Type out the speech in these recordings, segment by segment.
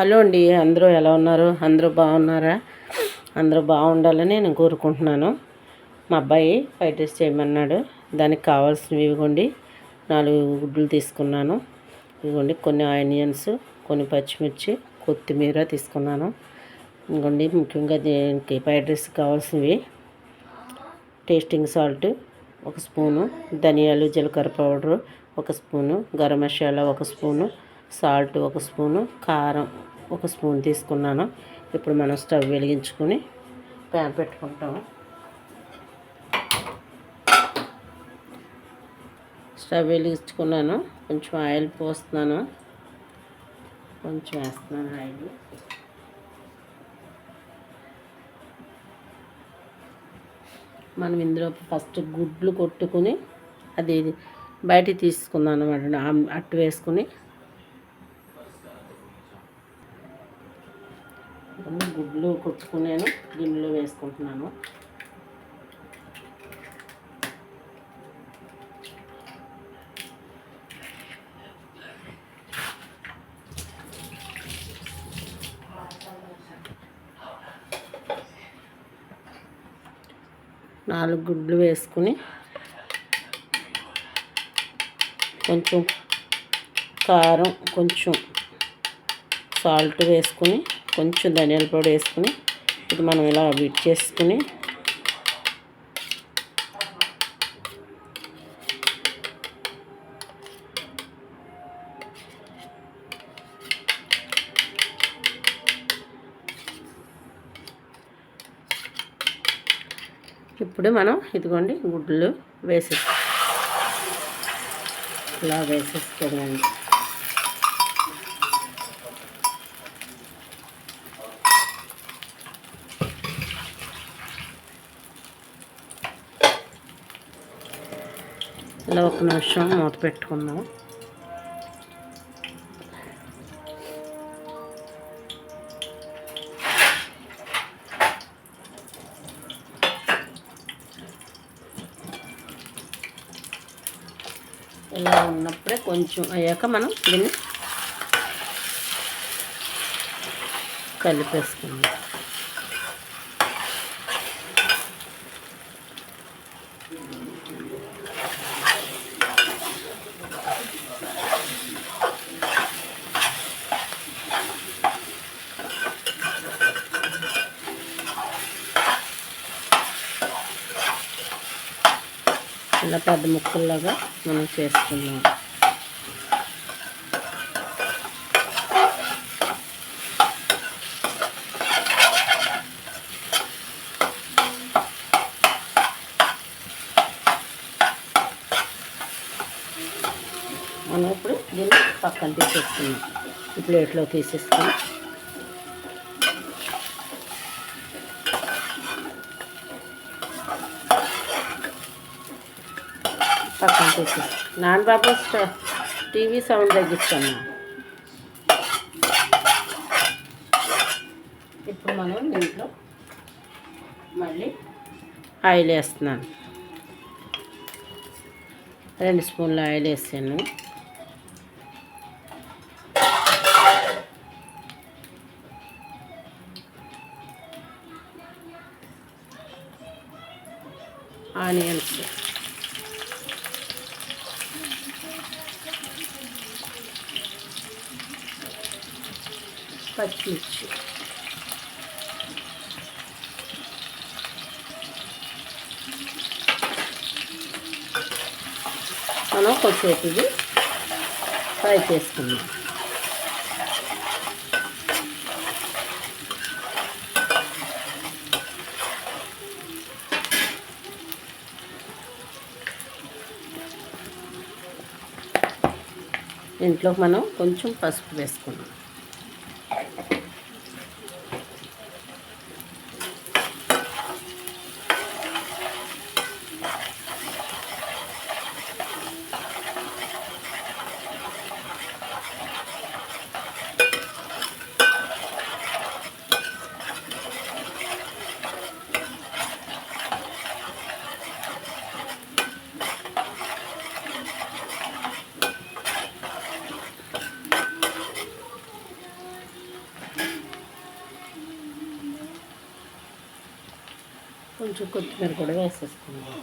Hello అండి అందరూ ఎలా ఉన్నారు? అందరూ బాగున్నారా? అందరూ బాగుండాలని నేను కోరుకుంటున్నాను. మా అబ్బాయి ఫ్రైడ్ రైస్ చేయమన్నాడు. దానికి కావాల్సినవి ఇవ్వండి. నాలుగు గుడ్లు తీసుకున్నాను. ఇవ్వండి కొన్ని ఆనియన్స్ కొన్ని పచ్చిమిర్చి కొత్తిమీర తీసుకున్నాను. ఇవ్వండి ముఖ్యంగా దీనికి ఫ్రైడ్ రైస్ కావాల్సినవి. టేస్టింగ్ సాల్ట్ ఒక స్పూను ధనియాలు జీలకర్ర పౌడరు ఒక స్పూను గరం మసాలా ఒక స్పూను సాల్ట్ ఒక స్పూను కారం ఒక స్పూన్ తీసుకున్నాను. ఇప్పుడు మనం స్టవ్ వెలిగించుకొని ప్యాన్ పెట్టుకుంటాము స్టవ్ వెలిగించుకున్నాను. కొంచెం ఆయిల్ పోస్తున్నాను. కొంచెం వేస్తున్నాను ఆయిల్. మనం ఇందులో ఫస్ట్ గుడ్లు కొట్టుకుని అది బయట తీసుకుందాం అనమాట అట్టు వేసుకుని గుడ్లు కొట్టుకునేను గిన్నెలో వేసుకుంటున్నాను. నాలుగు గుడ్లు వేసుకుని కొంచెం కారం కొంచెం సాల్ట్ వేసుకుని కొంచెం ధనియాల పొడి వేసుకుని ఇది మనం ఇలా బిట్ చేసుకుని ఇప్పుడు మనం ఇదిగోండి గుడ్లు వేసేస్తాం. ఇలా వేసేసుకోండి ఇలా ఒక నిమిషం మూత పెట్టుకుందాం. ఇలా ఉన్నప్పుడే కొంచెం అయ్యాక మనం దీన్ని కలిపేసుకుందాం ఇలా పెద్ద ముక్కల్లాగా మనం చేసుకున్నాం మనం ఇప్పుడు దీన్ని పక్కన తీసేసుకున్నాం ఈ ప్లేట్లో తీసేసుకుని పక్కన తీసి నాన్న బాబు టీవీ సౌండ్ తగ్గిస్తున్నా. ఇప్పుడు మనం దీంట్లో మళ్ళీ ఆయిల్ వేస్తున్నాను. రెండు స్పూన్లు ఆయిల్ వేసాను. పచ్చిమిర్చి మనం కొద్దిసేపు ఇది ఫ్రై చేసుకుందాం. ఇంట్లో మనం కొంచెం పసుపు వేసుకున్నాం కొంచెం కొత్తిమీర కూడా వేసేసుకుందాం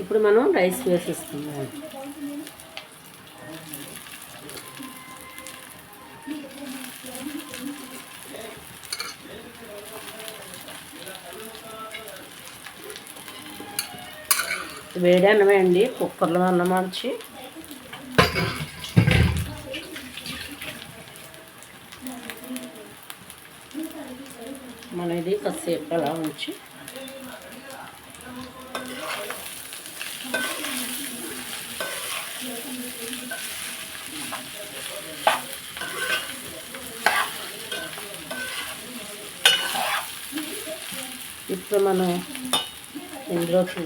ఇప్పుడు మనం రైస్ వేసేసుకుందాం. వేడి అన్నమే అండి కుక్కర్లో అన్నం మార్చి. మన ఇది కాసేపు అలా ఉంచి ఇప్పుడు మనం ఇందులోకి.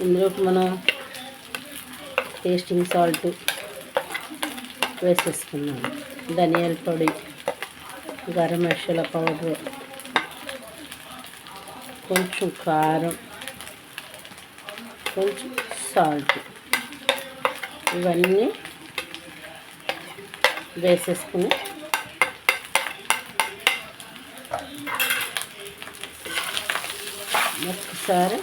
ఇందులోకి మనం టేస్టింగ్ సాల్ట్ వేసేసుకున్నాం ధనియాల పొడి గరం మసాలా పౌడర్ కొంచెం కారం కొంచెం సాల్ట్ ఇవన్నీ వేసేసుకుని. ఒకసారి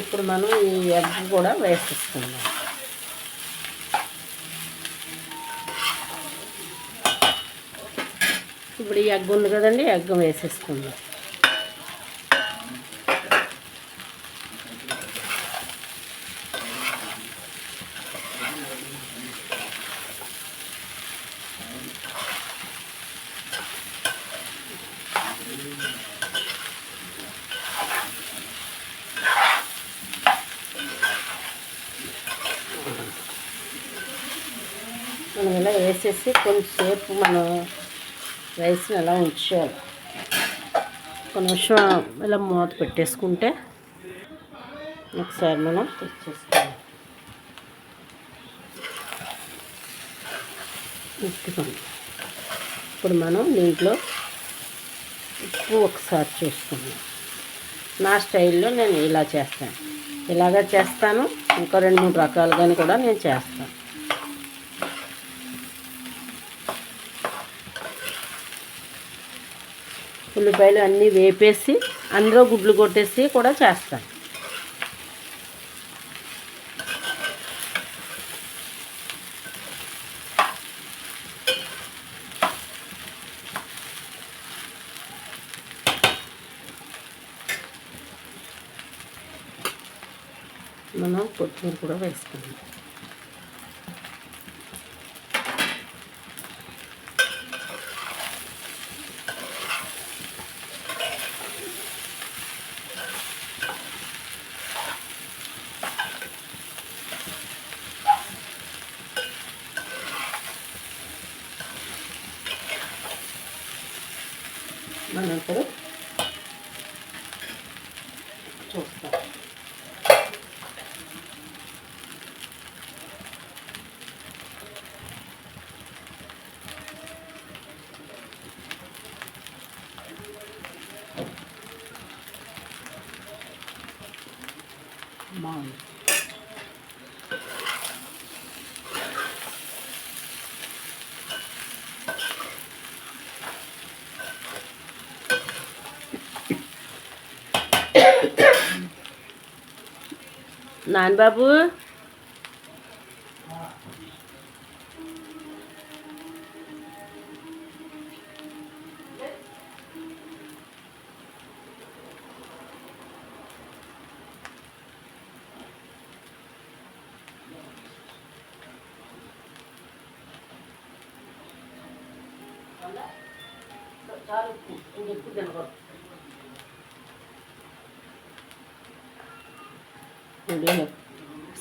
ఇప్పుడు మనం ఈ ఎగ్ కూడా వేసేసుకుందాం. ఇప్పుడు ఈ ఎగ్ ఉంది కదండి ఎగ్ వేసేసుకుందాం మనం ఇలా వేసేసి కొంచెంసేపు మనం రైస్ని ఎలా ఉంచాలి ఒక నిమిషం ఇలా మూత పెట్టేసుకుంటే ఒకసారి మనం తెచ్చేసుకోవాలి. ఉప్పుకొని ఇప్పుడు మనం దీంట్లో ఉప్పు ఒకసారి చూసుకుందాం. నా స్టైల్లో నేను ఇలా చేస్తాను. ఇలాగ చేస్తాను. ఇంకో రెండు మూడు రకాలుగాని కూడా నేను చేస్తాను. ఉల్లిపాయలు అన్నీ వేపేసి అందులో గుడ్లు కొట్టేసి కూడా చేస్తాను. మనం కొత్తిమీర కూడా వేసుకుందాం మనం ఇప్పుడు చూస్తాం బాగుంది నాన్న తినకూడదు.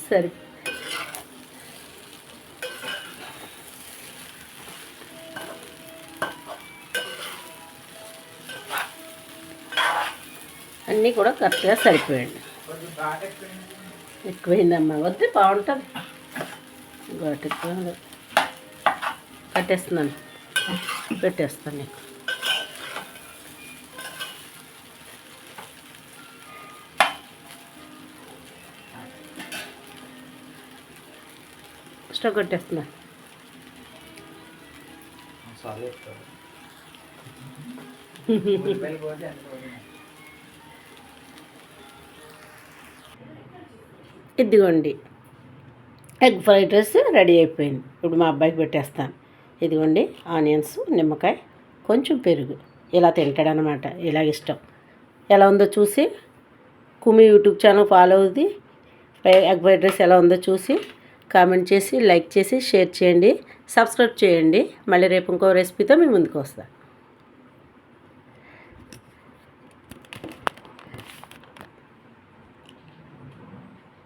సరే. అన్నీ కూడా కరెక్ట్గా సరిపోయండి ఎక్కువైందమ్మా. వద్దు బాగుంటుంది. ఘాటు కట్టేస్తున్నాను. పెట్టేస్తాను నీకు. స్టవ్ కొట్టేస్తున్నా. ఇదిగోండి. ఎగ్ ఫ్రైడ్ రైస్ రెడీ అయిపోయింది. ఇప్పుడు మా అబ్బాయికి పెట్టేస్తాను. ఇదిగోండి ఆనియన్స్ నిమ్మకాయ కొంచెం పెరుగు. ఇలా తింటాడనమాట ఇలా ఇష్టం. ఎలా ఉందో చూసి కుమి యూట్యూబ్ ఛానల్ ఫాలో అవుది ఎగ్ ఫ్రైడ్ రైస్ ఎలా ఉందో చూసి కామెంట్ చేసి లైక్ చేసి షేర్ చేయండి సబ్స్క్రైబ్ చేయండి. మళ్ళీ రేపు ఇంకో రెసిపీతో మీ ముందుకు వస్తాను